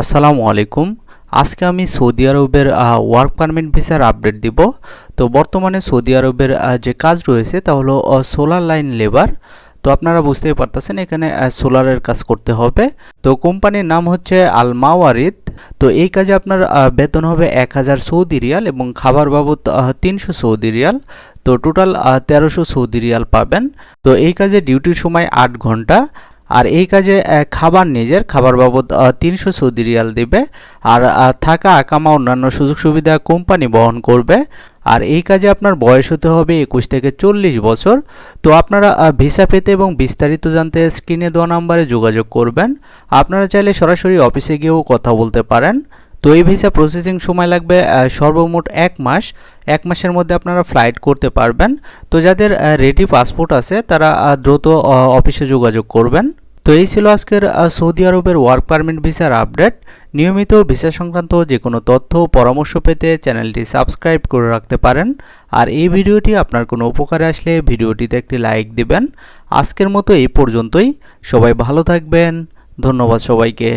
আসসালামু আলাইকুম। আজকে আমি সৌদি আরবের ওয়ার্ক পারমিট ভিসার আপডেট দিব। তো বর্তমানে সৌদি আরবের যে কাজ রয়েছে তা হলো সোলার লাইন লেবার তো আপনারা বুঝতেই পারতেছেন এখানে সোলারের কাজ করতে হবে। তো কোম্পানির নাম হচ্ছে আলমাওয়ারিদ। তো এই কাজে আপনার বেতন হবে এক হাজার সৌদি রিয়াল এবং খাবার বাবদ তিনশো সৌদি রিয়াল। তো টোটাল তেরোশো সৌদি রিয়াল পাবেন। তো এই কাজে ডিউটির সময় আট ঘণ্টা। আর এই কাজে খাবার নিজের, খাবার বাবদ তিনশো সৌদি রিয়াল দেবে। আর থাকা, আকামা, অন্যান্য সুযোগ সুবিধা কোম্পানি বহন করবে। আর এই কাজে আপনার বয়স হতে হবে একুশ থেকে চল্লিশ বছর। তো আপনারা ভিসা পেতে এবং বিস্তারিত জানতে স্ক্রিনে দেওয়া নাম্বারে যোগাযোগ করবেন। আপনারা চাইলে সরাসরি অফিসে গিয়েও কথা বলতে পারেন। তো এই ভিসা প্রসেসিং সময় লাগবে সর্বমোট এক মাস। এক মাসের মধ্যে আপনারা ফ্লাইট করতে পারবেন। তো যাদের রেডি পাসপোর্ট আছে, তারা দ্রুত অফিসে যোগাযোগ করবেন। তো এই ছিল আজকের সৌদি আরবের ওয়ার্ক পারমিট ভিসার আপডেট নিয়মিত ভিসা সংক্রান্ত যে কোনো তথ্য পরামর্শ পেতে চ্যানেলটি সাবস্ক্রাইব করে রাখতে পারেন। আর এই ভিডিওটি আপনার কোনো উপকারে আসলে ভিডিওটিতে একটি লাইক দিবেন। আজকের মতো এই পর্যন্তই। সবাই ভালো থাকবেন। ধন্যবাদ সবাইকে।